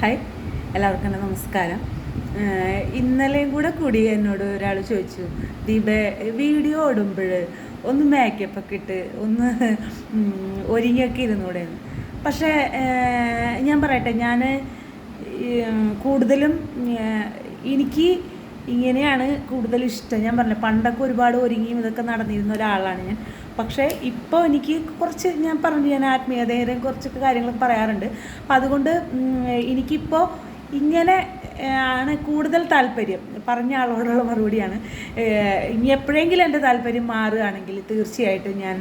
Hi എല്ലാവർക്കും നമസ്കാരം. ഇന്നലെയും കൂടെ കൂടി എന്നോട് ഒരാൾ ചോദിച്ചു ദീപ വീഡിയോ ഓടുമ്പോൾ ഒന്ന് മേക്കപ്പ് ഒക്കെ ഇട്ട് ഒന്ന് ഒരുങ്ങിയൊക്കെ ഇരുന്നൂടെ പക്ഷേ ഞാൻ പറയട്ടെ ഞാൻ കൂടുതലും എനിക്ക് ഇങ്ങനെയാണ് കൂടുതൽ ഇഷ്ടം. ഞാൻ പറഞ്ഞു പണ്ടൊക്കെ ഒരുപാട് ഒരുങ്ങിയും ഇതൊക്കെ നടന്നിരുന്ന ഒരാളാണ് ഞാൻ. പക്ഷേ ഇപ്പോൾ എനിക്ക് കുറച്ച് ഞാൻ പറഞ്ഞു ഞാൻ ആത്മീയതയും കുറച്ചൊക്കെ കാര്യങ്ങൾ പറയാറുണ്ട്. അപ്പം അതുകൊണ്ട് എനിക്കിപ്പോൾ ഇങ്ങനെ ആണ് കൂടുതൽ താല്പര്യം. പറഞ്ഞ ആളോടുള്ള മറുപടിയാണ്. ഇനി എപ്പോഴെങ്കിലും എന്റെ താല്പര്യം മാറുകയാണെങ്കിൽ തീർച്ചയായിട്ടും ഞാൻ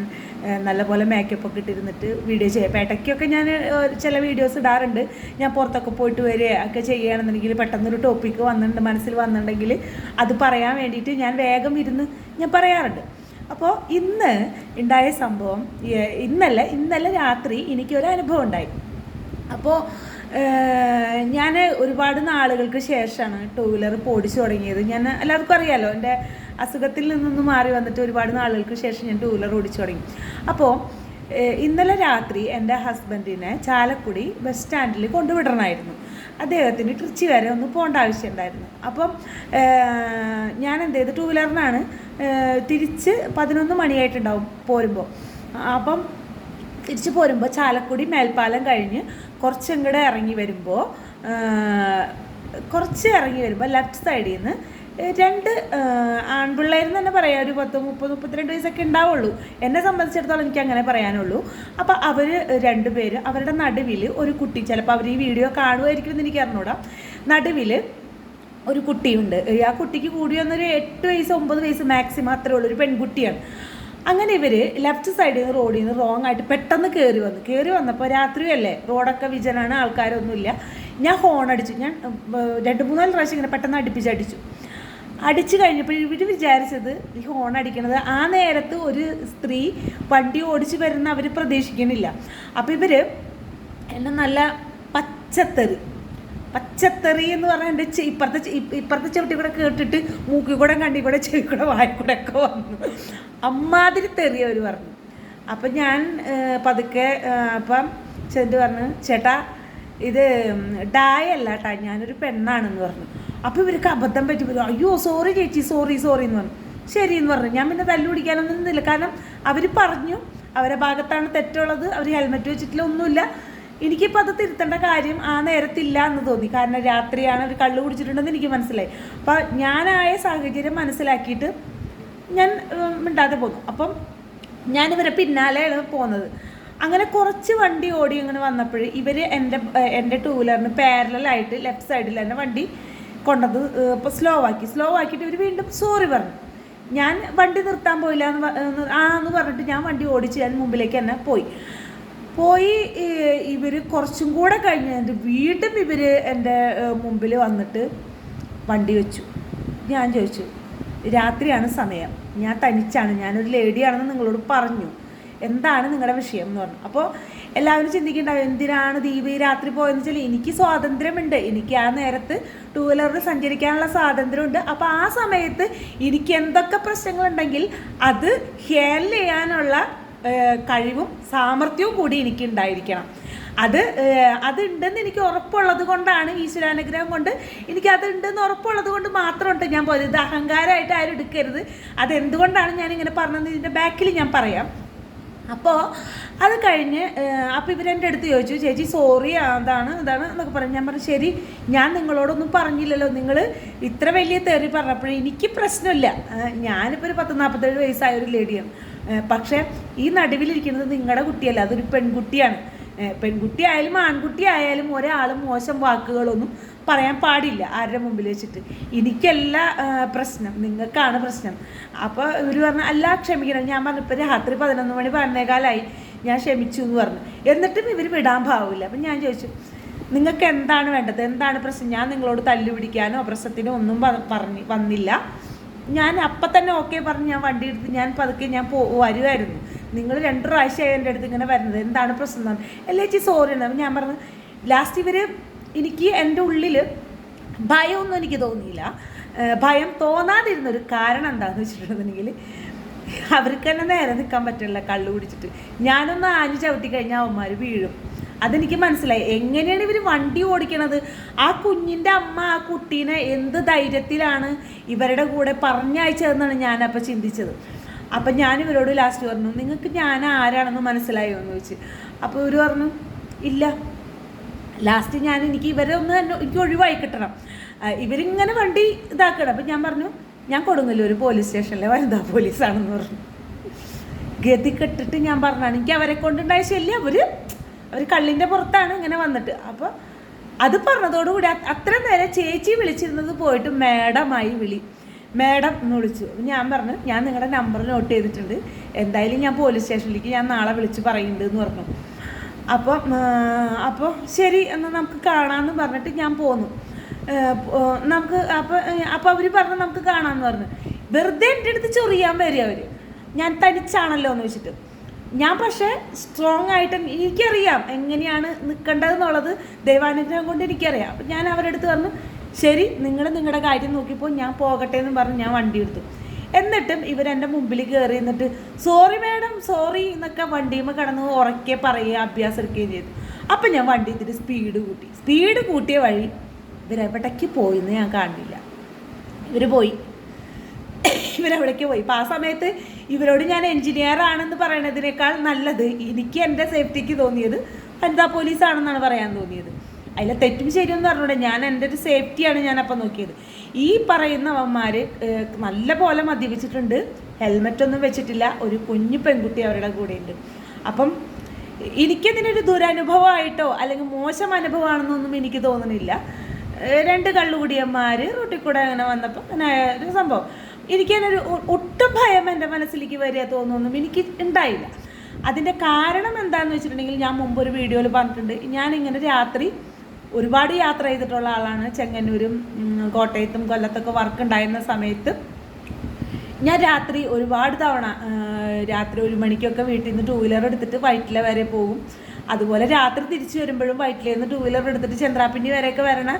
നല്ലപോലെ മേക്കപ്പ് ഒക്കെ ഇട്ടിരുന്നിട്ട് വീഡിയോ ചെയ്യാം. പേട്ടയ്ക്കൊക്കെ ഞാൻ ചില വീഡിയോസ് ഇടാറുണ്ട്. ഞാൻ പുറത്തൊക്കെ പോയിട്ട് വരിക ഒക്കെ ചെയ്യുകയാണെന്നുണ്ടെങ്കിൽ പെട്ടെന്നൊരു ടോപ്പിക്ക് വന്നിട്ടുണ്ട് മനസ്സിൽ വന്നിട്ടുണ്ടെങ്കിൽ അത് പറയാൻ വേണ്ടിയിട്ട് ഞാൻ വേഗം ഇരുന്ന് ഞാൻ പറയാറുണ്ട്. അപ്പോൾ ഇന്ന് ഉണ്ടായ സംഭവം ഇന്നലെ ഇന്നലെ രാത്രി എനിക്കൊരു അനുഭവം ഉണ്ടായി. അപ്പോൾ ഞാൻ ഒരുപാട് നാളുകൾക്ക് ശേഷമാണ് ടൂ വീലർ ഓടിച്ചു തുടങ്ങിയത്. ഞാൻ എല്ലാവർക്കും അറിയാലോ എന്റെ അസുഖത്തിൽ നിന്നൊന്ന് മാറി വന്നിട്ട് ഒരുപാട് നാളുകൾക്ക് ശേഷം ഞാൻ ടൂ വീലർ ഓടിച്ചു തുടങ്ങി. അപ്പോൾ ഇന്നലെ രാത്രി എന്റെ ഹസ്ബൻഡിനെ ചാലക്കുടി ബസ് സ്റ്റാൻഡിൽ കൊണ്ടുവിടണമായിരുന്നു. അദ്ദേഹത്തിന് ട്രിച്ചി വരെ ഒന്ന് പോകേണ്ട ആവശ്യമുണ്ടായിരുന്നു അപ്പം ഞാൻ എന്ത് ചെയ്ത്? ടൂ വീലറിനാണ് തിരിച്ച് പതിനൊന്ന് മണിയായിട്ടുണ്ടാവും പോരുമ്പോൾ അപ്പം തിരിച്ച് പോരുമ്പോൾ ചാലക്കുടി മേൽപ്പാലം കഴിഞ്ഞ് കുറച്ചങ്ങടെ ഇറങ്ങി വരുമ്പോൾ കുറച്ച് ഇറങ്ങി വരുമ്പോൾ ലെഫ്റ്റ് സൈഡിൽ നിന്ന് രണ്ട് ആൺപിള്ളേരെന്ന് തന്നെ പറയാം. ഒരു പത്ത് മുപ്പത് മുപ്പത്തിരണ്ട് വയസ്സൊക്കെ ഉണ്ടാവുള്ളൂ. എന്നെ സംബന്ധിച്ചിടത്തോളം എനിക്ക് അങ്ങനെ പറയാനുള്ളൂ. അപ്പോൾ അവർ രണ്ടുപേര് അവരുടെ നടുവിൽ ഒരു കുട്ടി ചിലപ്പോൾ അവർ ഈ വീഡിയോ കാണുമായിരിക്കും എന്ന് എനിക്ക് അറിഞ്ഞൂടാം. നടുവിൽ ഒരു കുട്ടിയുണ്ട്. ആ കുട്ടിക്ക് കൂടി വന്നൊരു എട്ട് വയസ്സ് ഒമ്പത് വയസ്സ് മാക്സിമം അത്രേ ഉള്ളൂ. ഒരു പെൺകുട്ടിയാണ്. അങ്ങനെ ഇവർ ലെഫ്റ്റ് സൈഡിൽ നിന്ന് റോഡിൽ നിന്ന് റോങ് ആയിട്ട് പെട്ടെന്ന് കയറി വന്നു. കയറി വന്നപ്പോൾ രാത്രിയല്ലേ? റോഡൊക്കെ വിജനാണ് ആൾക്കാരൊന്നുമില്ല. ഞാൻ ഹോൺ അടിച്ചു. ഞാൻ രണ്ട് മൂന്നാൽ പ്രാവശ്യം ഇങ്ങനെ പെട്ടെന്ന് അടുപ്പിച്ചടിച്ചു അടിച്ചു. കഴിഞ്ഞപ്പോൾ ഇവർ വിചാരിച്ചത് ഈ ഹോൺ അടിക്കണത് ആ നേരത്ത് ഒരു സ്ത്രീ വണ്ടി ഓടിച്ച് വരുന്ന അവർ പ്രതീക്ഷിക്കണില്ല. അപ്പോൾ ഇവർ എന്നെ നല്ല പച്ചത്തെറി പച്ചത്തെറി എന്ന് പറഞ്ഞാൽ എന്റെ ഇപ്പുറത്തെ ഇപ്പുറത്തെ ചവിട്ടി കൂടെ കേട്ടിട്ട് മൂക്കി കൂടെ കണ്ടി കൂടെ ചെവി കൂടെ വായിക്കൂടെ കൂടെ ഒക്കെ വന്നു. അമ്മാതിരി തെറി അവർ പറഞ്ഞു. അപ്പം ഞാൻ പതുക്കെ അപ്പം ചെന്നിട്ട് പറഞ്ഞു ചേട്ടാ ഇത് ഡായ അല്ല കേട്ടാ ഞാനൊരു പെണ്ണാണെന്ന് പറഞ്ഞു. അപ്പോൾ ഇവർക്ക് അബദ്ധം പറ്റി പോലും അയ്യോ സോറി ചേച്ചി സോറി സോറി എന്ന് പറഞ്ഞു. ശരി എന്ന് പറഞ്ഞു. ഞാൻ പിന്നെ തല്ലു പിടിക്കാനൊന്നും നിന്നില്ല. കാരണം അവർ പറഞ്ഞു അവരുടെ ഭാഗത്താണ് തെറ്റുള്ളത്. അവർ ഹെൽമെറ്റ് വെച്ചിട്ടില്ല ഒന്നുമില്ല. എനിക്കിപ്പോൾ അത് തിരുത്തേണ്ട കാര്യം ആ നേരത്തില്ല എന്ന് തോന്നി. കാരണം രാത്രിയാണ് ഒരു കള്ളു കുടിച്ചിട്ടുണ്ടെന്ന് എനിക്ക് മനസ്സിലായി. അപ്പോൾ ഞാനായ സാഹചര്യം മനസ്സിലാക്കിയിട്ട് ഞാൻ മിണ്ടാതെ പോന്നു. അപ്പം ഞാനിവരെ പിന്നാലെയാണ് പോകുന്നത് അങ്ങനെ കുറച്ച് വണ്ടി ഓടി ഇങ്ങനെ വന്നപ്പോൾ ഇവർ എന്റെ എന്റെ ടൂ വീലറിന് പാരലായിട്ട് ലെഫ്റ്റ് സൈഡിൽ തന്നെ വണ്ടി കൊണ്ടത് ഇപ്പോൾ സ്ലോ ആക്കി. സ്ലോ ആക്കിയിട്ട് ഇവർ വീണ്ടും സോറി പറഞ്ഞു. ഞാൻ വണ്ടി നിർത്താൻ പോയില്ല എന്ന് ആ എന്ന് പറഞ്ഞിട്ട് ഞാൻ വണ്ടി ഓടിച്ച് ഞാൻ മുമ്പിലേക്ക് തന്നെ പോയി. പോയി ഇവർ കുറച്ചും കൂടെ കഴിഞ്ഞ് വീണ്ടും ഇവർ എന്റെ മുമ്പിൽ വന്നിട്ട് വണ്ടി വെച്ചു. ഞാൻ ചോദിച്ചു രാത്രിയാണ് സമയം. ഞാൻ തനിച്ചാണ്. ഞാനൊരു ലേഡിയാണെന്ന് നിങ്ങളോട് പറഞ്ഞു. എന്താണ് നിങ്ങളുടെ വിഷയം? എന്ന് പറഞ്ഞു. അപ്പോൾ എല്ലാവരും ചിന്തിക്കേണ്ടാവും എന്തിനാണ് ദീപി രാത്രി പോയെന്ന് വെച്ചാൽ എനിക്ക് സ്വാതന്ത്ര്യമുണ്ട്. എനിക്ക് ആ നേരത്ത് ടൂ വീലറിൽ സഞ്ചരിക്കാനുള്ള സ്വാതന്ത്ര്യമുണ്ട്. അപ്പോൾ ആ സമയത്ത് എനിക്ക് എന്തൊക്കെ പ്രശ്നങ്ങളുണ്ടെങ്കിൽ അത് ഹാൻഡിൽ ചെയ്യാനുള്ള കഴിവും സാമർഥ്യവും കൂടി എനിക്ക് ഉണ്ടായിരിക്കണം അത് അത് അതുണ്ടെന്ന് എനിക്ക് ഉറപ്പുള്ളത് കൊണ്ടാണ് ഈശ്വരാനുഗ്രഹം കൊണ്ട് എനിക്ക് അതുണ്ടെന്ന് ഉറപ്പുള്ളത് കൊണ്ട് മാത്രമുണ്ട് ഞാൻ പോയത്. അഹങ്കാരമായിട്ട് ആരും എടുക്കരുത്. അതെന്തുകൊണ്ടാണ് ഞാൻ ഇങ്ങനെ പറഞ്ഞത്? ഇതിന്റെ ബാക്കിൽ ഞാൻ പറയാം. അപ്പോൾ അത് കഴിഞ്ഞ് അപ്പോൾ ഇവരെന്റെ അടുത്ത് ചോദിച്ചു ചേച്ചി സോറി അതാണ് അതാണ് എന്നൊക്കെ പറഞ്ഞു. ഞാൻ പറഞ്ഞു ശരി ഞാൻ നിങ്ങളോടൊന്നും പറഞ്ഞില്ലല്ലോ. നിങ്ങൾ ഇത്ര വലിയ തെറി പറഞ്ഞപ്പോൾ എനിക്ക് പ്രശ്നമില്ല. ഞാനിപ്പോൾ ഒരു പത്ത് നാൽപ്പത്തേഴ് വയസ്സായ ഒരു ലേഡിയാണ്. പക്ഷേ ഈ നടുവിലിരിക്കുന്നത് നിങ്ങളുടെ കുട്ടിയല്ല? അതൊരു പെൺകുട്ടിയാണ്. പെൺകുട്ടി ആയാലും ആൺകുട്ടി ആയാലും ഒരാൾ മോശം വാക്കുകളൊന്നും പറയാൻ പാടില്ല ആരുടെ മുമ്പിൽ വെച്ചിട്ട്. എനിക്കല്ല പ്രശ്നം. നിങ്ങൾക്കാണ് പ്രശ്നം. അപ്പോൾ ഇവർ പറഞ്ഞു അല്ല ക്ഷമിക്കണം. ഞാൻ പറഞ്ഞു ഇപ്പോൾ രാത്രി പതിനൊന്ന് മണി പതിനേകാലായി. ഞാൻ ക്ഷമിച്ചു എന്ന് പറഞ്ഞു. എന്നിട്ടും ഇവർ വിടാൻ ഭാവില്ല അപ്പം ഞാൻ ചോദിച്ചു നിങ്ങൾക്ക് എന്താണ് വേണ്ടത്? എന്താണ് പ്രശ്നം? ഞാൻ നിങ്ങളോട് തല്ലുപിടിക്കാനോ പ്രശ്നത്തിനോ ഒന്നും പറഞ്ഞ് വന്നില്ല. ഞാൻ അപ്പം തന്നെ ഓക്കെ പറഞ്ഞ് ഞാൻ വണ്ടി എടുത്ത് ഞാൻ പതുക്കെ ഞാൻ പോ വരുമായിരുന്നു നിങ്ങൾ രണ്ട് പ്രാവശ്യമായി എന്റെ അടുത്ത് ഇങ്ങനെ വരുന്നത്. എന്താണ് പ്രശ്നം എന്ന് എല്ലാ ചേച്ചി സോറി എന്ന് ഞാൻ പറഞ്ഞു ലാസ്റ്റ് ഇവർ എനിക്ക് എന്റെ ഉള്ളിൽ ഭയമൊന്നും എനിക്ക് തോന്നിയില്ല. ഭയം തോന്നാതിരുന്നൊരു കാരണം എന്താണെന്ന് വെച്ചിട്ടുണ്ടെന്നുണ്ടെങ്കിൽ അവർക്ക് തന്നെ നേരെ നിൽക്കാൻ പറ്റില്ല കള്ളു കുടിച്ചിട്ട്. ഞാനൊന്ന് ആഞ്ഞു ചവിട്ടി കഴിഞ്ഞാൽ അവന്മാർ വീഴും. അതെനിക്ക് മനസ്സിലായി. എങ്ങനെയാണ് ഇവർ വണ്ടി ഓടിക്കണത്? ആ കുഞ്ഞിന്റെ അമ്മ ആ കുട്ടീനെ എന്ത് ധൈര്യത്തിലാണ് ഇവരുടെ കൂടെ പറഞ്ഞയച്ചതെന്നാണ് ഞാനപ്പോൾ ചിന്തിച്ചത്. അപ്പം ഞാൻ ഇവരോട് ലാസ്റ്റ് പറഞ്ഞു നിങ്ങൾക്ക് ഞാൻ ആരാണെന്ന് മനസ്സിലായോ? എന്ന് ചോദിച്ചു. അപ്പോൾ ഇവർ പറഞ്ഞു ഇല്ല. ലാസ്റ്റ് ഞാൻ എനിക്ക് ഇവരെ ഒന്ന് തന്നെ എനിക്ക് ഒഴിവായി കിട്ടണം. ഇവരിങ്ങനെ വണ്ടി ഇതാക്കണം. അപ്പം ഞാൻ പറഞ്ഞു ഞാൻ കൊടുങ്ങല്ലൂർ പോലീസ് സ്റ്റേഷനിലെ വനിതാ പോലീസാണെന്ന് പറഞ്ഞു. ഗതി കെട്ടിട്ട് ഞാൻ പറഞ്ഞാണ് എനിക്ക് അവരെ കൊണ്ടുണ്ടായ ശല്യം അവർ അവർ കള്ളിന്റെ പുറത്താണ് ഇങ്ങനെ വന്നിട്ട്. അപ്പോൾ അത് പറഞ്ഞതോടുകൂടി അത്ര നേരം ചേച്ചി വിളിച്ചിരുന്നത് പോയിട്ട് മേഡമായി വിളി. മേഡം എന്ന് വിളിച്ചു. അപ്പോൾ ഞാൻ പറഞ്ഞു ഞാൻ നിങ്ങളുടെ നമ്പർ നോട്ട് ചെയ്തിട്ടുണ്ട്. എന്തായാലും ഞാൻ പോലീസ് സ്റ്റേഷനിലേക്ക് ഞാൻ നാളെ വിളിച്ച് പറയുന്നുണ്ട് എന്ന് പറഞ്ഞു. അപ്പം അപ്പോൾ ശരി എന്നാൽ നമുക്ക് കാണാമെന്ന് പറഞ്ഞിട്ട് ഞാൻ പോന്നു. നമുക്ക് അപ്പോൾ അപ്പോൾ അവർ പറഞ്ഞു നമുക്ക് കാണാമെന്ന് പറഞ്ഞു. വെറുതെ എന്റെ അടുത്ത് ചൊറിയാൻ വരിക അവർ ഞാൻ തനിച്ചാണല്ലോ എന്ന് വെച്ചിട്ട്. ഞാൻ പക്ഷേ സ്ട്രോങ് ആയിട്ട് എനിക്കറിയാം എങ്ങനെയാണ് നിൽക്കേണ്ടതെന്നുള്ളത് ദൈവാനുഗ്രഹം കൊണ്ട് എനിക്കറിയാം. അപ്പം ഞാൻ അവരുടെ അടുത്ത് പറഞ്ഞു ശരി നിങ്ങൾ നിങ്ങളുടെ കാര്യം നോക്കിയപ്പോൾ ഞാൻ പോകട്ടെ എന്ന് പറഞ്ഞ് ഞാൻ വണ്ടി എടുത്തു. എന്നിട്ടും ഇവരെന്റെ മുമ്പിൽ കയറി എന്നിട്ട് സോറി മാഡം സോറി എന്നൊക്കെ വണ്ടിയുമ്പോൾ കിടന്ന് ഉറക്കെ പറയുക അഭ്യാസം എടുക്കുകയും ചെയ്തു. അപ്പം ഞാൻ വണ്ടി ഇതിൽ സ്പീഡ് കൂട്ടി. സ്പീഡ് കൂട്ടിയ വഴി ഇവരെവിടേക്ക് പോയിന്ന് ഞാൻ കാണില്ല. ഇവർ പോയി. ഇവരെവിടേക്ക് പോയി. അപ്പോൾ ആ സമയത്ത് ഇവരോട് ഞാൻ എൻജിനീയർ ആണെന്ന് നല്ലത് എനിക്ക് എന്റെ സേഫ്റ്റിക്ക് തോന്നിയത് വനിതാ പോലീസാണെന്നാണ് പറയാൻ തോന്നിയത്. അതിലെ തെറ്റും ശരിയെന്ന് പറഞ്ഞൂടെ ഞാൻ എന്റെ ഒരു സേഫ്റ്റിയാണ് ഞാൻ അപ്പം നോക്കിയത്. ഈ പറയുന്ന അവന്മാർ നല്ല പോലെ മദ്യപിച്ചിട്ടുണ്ട്. ഹെൽമെറ്റൊന്നും വെച്ചിട്ടില്ല. ഒരു കുഞ്ഞു പെൺകുട്ടി അവരുടെ കൂടെ ഉണ്ട് അപ്പം എനിക്കതിനൊരു ദുരനുഭവമായിട്ടോ അല്ലെങ്കിൽ മോശം അനുഭവമാണെന്നൊന്നും എനിക്ക് തോന്നുന്നില്ല രണ്ട് കള്ളുകുടിയന്മാർ റോട്ടിൽ കൂടെ അങ്ങനെ വന്നപ്പോൾ അങ്ങനെ ഒരു സംഭവം. എനിക്കതിനൊരു ഒട്ടും ഭയം എന്റെ മനസ്സിലേക്ക് വരിക തോന്നുന്നു എനിക്ക് ഉണ്ടായില്ല. അതിന്റെ കാരണം എന്താണെന്ന് വെച്ചിട്ടുണ്ടെങ്കിൽ ഞാൻ മുമ്പ് ഒരു വീഡിയോയിൽ പറഞ്ഞിട്ടുണ്ട്. ഞാനിങ്ങനെ രാത്രി ഒരുപാട് യാത്ര ചെയ്തിട്ടുള്ള ആളാണ്. ചെങ്ങന്നൂരും കോട്ടയത്തും കൊല്ലത്തൊക്കെ വർക്ക് ഉണ്ടായിരുന്ന സമയത്ത് ഞാൻ രാത്രി ഒരുപാട് തവണ രാത്രി ഒരു മണിക്കൊക്കെ വീട്ടിൽ നിന്ന് ടൂ വീലർ എടുത്തിട്ട് വൈറ്റില വരെ പോകും. അതുപോലെ രാത്രി തിരിച്ചു വരുമ്പോഴും വൈറ്റില നിന്ന് ടൂ വീലർ എടുത്തിട്ട് ചന്ദ്രാപ്പിണ്ടി വരെയൊക്കെ വരണ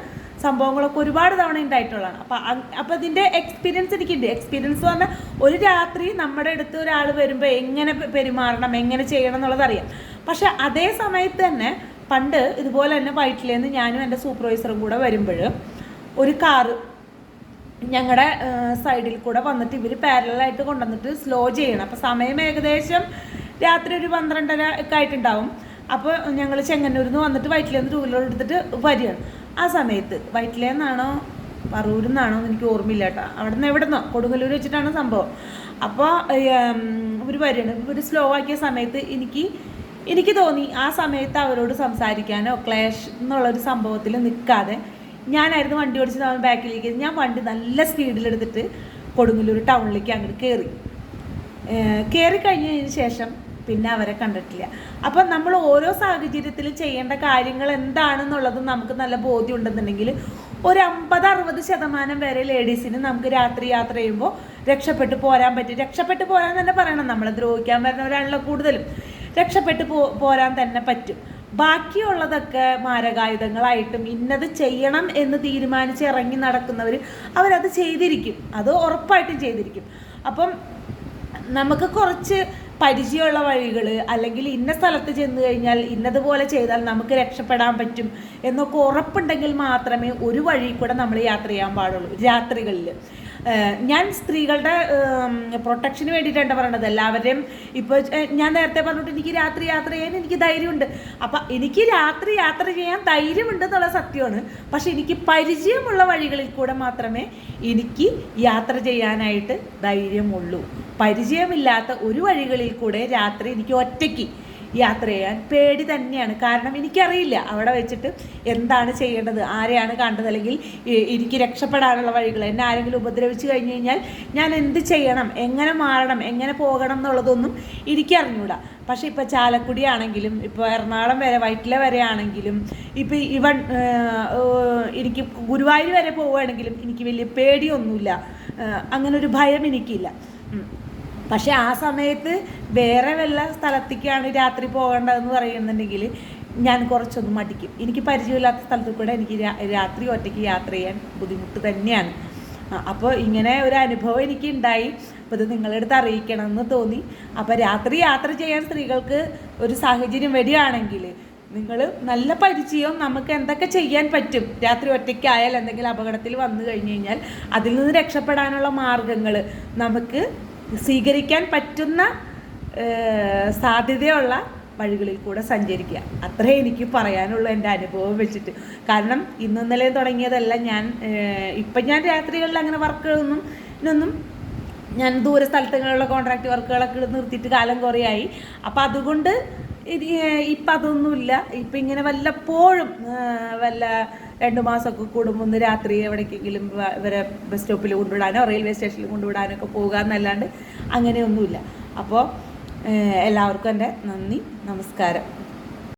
സംഭവങ്ങളൊക്കെ ഒരുപാട് തവണ ഉണ്ടായിട്ടുള്ളതാണ് അപ്പൊ അപ്പൊ അതിന്റെ എക്സ്പീരിയൻസ് എനിക്കുണ്ട്. എക്സ്പീരിയൻസ് പറഞ്ഞാൽ ഒരു രാത്രി നമ്മുടെ അടുത്ത് ഒരാൾ വരുമ്പോൾ എങ്ങനെ പെരുമാറണം എങ്ങനെ ചെയ്യണം എന്നുള്ളത് അറിയാം. പക്ഷെ അതേ സമയത്ത് തന്നെ പണ്ട് ഇതുപോലെ തന്നെ വൈറ്റിലേന്ന് ഞാനും എന്റെ സൂപ്പർവൈസറും കൂടെ വരുമ്പോൾ ഒരു കാറ് ഞങ്ങളുടെ സൈഡിൽ കൂടെ വന്നിട്ട് ഇവർ പാരലായിട്ട് കൊണ്ടുവന്നിട്ട് സ്ലോ ചെയ്യണം. അപ്പോൾ സമയം ഏകദേശം രാത്രി ഒരു പന്ത്രണ്ടര ഒക്കെ ആയിട്ടുണ്ടാവും. അപ്പോൾ ഞങ്ങൾ ചെങ്ങന്നൂരിൽ നിന്ന് വന്നിട്ട് വയറ്റിൽ നിന്ന് ടൂ വീലർ എടുത്തിട്ട് വരികയാണ് ആ സമയത്ത് വയറ്റിലേ നിന്നാണോ പറൂരിൽ നിന്നാണോ എന്ന് എനിക്ക് ഓർമ്മയില്ല കേട്ടോ. അവിടെ നിന്ന് എവിടെ നിന്നോ കൊടുങ്ങല്ലൂർ വെച്ചിട്ടാണ് സംഭവം. അപ്പോൾ ഇവർ വരികയാണ്. ഇവർ സ്ലോ ആക്കിയ സമയത്ത് എനിക്ക് എനിക്ക് തോന്നി ആ സമയത്ത് അവരോട് സംസാരിക്കാനോ ക്ലേഷ് എന്നുള്ളൊരു സംഭവത്തിൽ നിൽക്കാതെ ഞാനായിരുന്നു വണ്ടി ഓടിച്ച് അവൻ ബാക്കിലേക്ക്. ഞാൻ വണ്ടി നല്ല സ്പീഡിലെടുത്തിട്ട് കൊടുങ്ങല്ലൂർ ടൗണിലേക്ക് അങ്ങോട്ട് കയറി കയറി കഴിഞ്ഞതിന് ശേഷം പിന്നെ അവരെ കണ്ടിട്ടില്ല. അപ്പം നമ്മൾ ഓരോ സാഹചര്യത്തിലും ചെയ്യേണ്ട കാര്യങ്ങൾ എന്താണെന്നുള്ളത് നമുക്ക് നല്ല ബോധ്യം ഉണ്ടെന്നുണ്ടെങ്കിൽ ഒരു അമ്പത് അറുപത് ശതമാനം വരെ ലേഡീസിന് നമുക്ക് രാത്രി യാത്ര ചെയ്യുമ്പോൾ രക്ഷപ്പെട്ട് പോരാൻ പറ്റും. രക്ഷപ്പെട്ട് പോരാൻ തന്നെ പറയണം. നമ്മളെ ദ്രോഹിക്കാൻ വരുന്നവരാണല്ലോ കൂടുതലും. രക്ഷപ്പെട്ട് പോ പോരാൻ തന്നെ പറ്റും. ബാക്കിയുള്ളതൊക്കെ മാരകായുധങ്ങളായിട്ടും ഇന്നത് ചെയ്യണം എന്ന് തീരുമാനിച്ച് ഇറങ്ങി നടക്കുന്നവർ അവരത് ചെയ്തിരിക്കും. അത് ഉറപ്പായിട്ടും ചെയ്തിരിക്കും. അപ്പം നമുക്ക് കുറച്ച് പരിചയമുള്ള വഴികൾ അല്ലെങ്കിൽ ഇന്ന സ്ഥലത്ത് ചെന്ന് കഴിഞ്ഞാൽ ഇന്നതുപോലെ ചെയ്താൽ നമുക്ക് രക്ഷപ്പെടാൻ പറ്റും എന്നൊക്കെ ഉറപ്പുണ്ടെങ്കിൽ മാത്രമേ ഒരു വഴി കൂടെ നമ്മൾ യാത്ര ചെയ്യാൻ പാടുള്ളൂ രാത്രികളിൽ ഞാൻ സ്ത്രീകളുടെ പ്രൊട്ടക്ഷന് വേണ്ടിയിട്ടാണ് പറയണത്. എല്ലാവരെയും ഇപ്പോൾ ഞാൻ നേരത്തെ പറഞ്ഞിട്ട് എനിക്ക് രാത്രി യാത്ര ചെയ്യാൻ എനിക്ക് ധൈര്യമുണ്ട്. അപ്പം എനിക്ക് രാത്രി യാത്ര ചെയ്യാൻ ധൈര്യമുണ്ട് എന്നുള്ള സത്യമാണ്. പക്ഷെ എനിക്ക് പരിചയമുള്ള വഴികളിൽ കൂടെ മാത്രമേ എനിക്ക് യാത്ര ചെയ്യാനായിട്ട് ധൈര്യമുള്ളൂ. പരിചയമില്ലാത്ത ഒരു വഴികളിൽ കൂടെ രാത്രി എനിക്ക് ഒറ്റയ്ക്ക് യാത്ര ചെയ്യാൻ പേടി തന്നെയാണ്. കാരണം എനിക്കറിയില്ല അവിടെ വെച്ചിട്ട് എന്താണ് ചെയ്യേണ്ടത് ആരെയാണ് കണ്ടത് അല്ലെങ്കിൽ എനിക്ക് രക്ഷപ്പെടാനുള്ള വഴികൾ എന്നെ ആരെങ്കിലും ഉപദ്രവിച്ച് കഴിഞ്ഞ് കഴിഞ്ഞാൽ ഞാൻ എന്ത് ചെയ്യണം എങ്ങനെ മാറണം എങ്ങനെ പോകണം എന്നുള്ളതൊന്നും എനിക്കറിഞ്ഞൂടാ. പക്ഷേ ഇപ്പോൾ ചാലക്കുടി ആണെങ്കിലും ഇപ്പോൾ എറണാകുളം വരെ വൈറ്റില വരെ ആണെങ്കിലും ഇപ്പോൾ ഇവൺ എനിക്ക് ഗുരുവായൂർ വരെ പോവുകയാണെങ്കിലും എനിക്ക് വലിയ പേടിയൊന്നുമില്ല. അങ്ങനെ ഒരു ഭയം എനിക്കില്ല. പക്ഷെ ആ സമയത്ത് വേറെ വല്ല സ്ഥലത്തേക്കാണ് രാത്രി പോകേണ്ടതെന്ന് പറയുന്നുണ്ടെങ്കിൽ ഞാൻ കുറച്ചൊന്ന് മടിക്കും. എനിക്ക് പരിചയമില്ലാത്ത സ്ഥലത്ത് കൂടെ എനിക്ക് രാത്രി ഒറ്റയ്ക്ക് യാത്ര ചെയ്യാൻ ബുദ്ധിമുട്ട് തന്നെയാണ്. അപ്പോൾ ഇങ്ങനെ ഒരു അനുഭവം എനിക്ക് ഉണ്ടായി അപ്പോൾ ഇത് നിങ്ങളെടുത്ത് അറിയിക്കണമെന്ന് തോന്നി. അപ്പോൾ രാത്രി യാത്ര ചെയ്യാൻ സ്ത്രീകൾക്ക് ഒരു സാഹചര്യം വരികയാണെങ്കിൽ നിങ്ങൾ നല്ല പരിചയവും നമുക്ക് എന്തൊക്കെ ചെയ്യാൻ പറ്റും. രാത്രി ഒറ്റയ്ക്കായാൽ എന്തെങ്കിലും അപകടത്തിൽ വന്നു കഴിഞ്ഞു കഴിഞ്ഞാൽ അതിൽ നിന്ന് രക്ഷപ്പെടാനുള്ള മാർഗങ്ങൾ നമുക്ക് സ്വീകരിക്കാൻ പറ്റുന്ന സാധ്യതയുള്ള വഴികളിൽ കൂടെ സഞ്ചരിക്കുക. അത്രേ എനിക്ക് പറയാനുള്ളൂ എന്റെ അനുഭവം വെച്ചിട്ട്. കാരണം ഇന്ന് ഇന്നലെ തുടങ്ങിയതല്ല. ഞാൻ ഇപ്പം ഞാൻ രാത്രികളിൽ അങ്ങനെ വർക്കുകളൊന്നും ഇന്നൊന്നും ഞാൻ ദൂര സ്ഥലത്തുള്ള കോൺട്രാക്ട് വർക്കുകളൊക്കെ നിർത്തിയിട്ട് കാലം കുറേയായി. അപ്പം അതുകൊണ്ട് ഇപ്പം അതൊന്നുമില്ല. ഇപ്പം ഇങ്ങനെ വല്ലപ്പോഴും വല്ല രണ്ട് മാസമൊക്കെ കൂടുമ്പോൾ ഒന്ന് രാത്രി എവിടേക്കെങ്കിലും ഇവരെ ബസ് സ്റ്റോപ്പിൽ കൊണ്ടുവിടാനോ റെയിൽവേ സ്റ്റേഷനിൽ കൊണ്ടുവിടാനോ ഒക്കെ പോകുക എന്നല്ലാണ്ട് അങ്ങനെയൊന്നുമില്ല അപ്പോൾ എല്ലാവർക്കും എന്റെ നന്ദി നമസ്കാരം.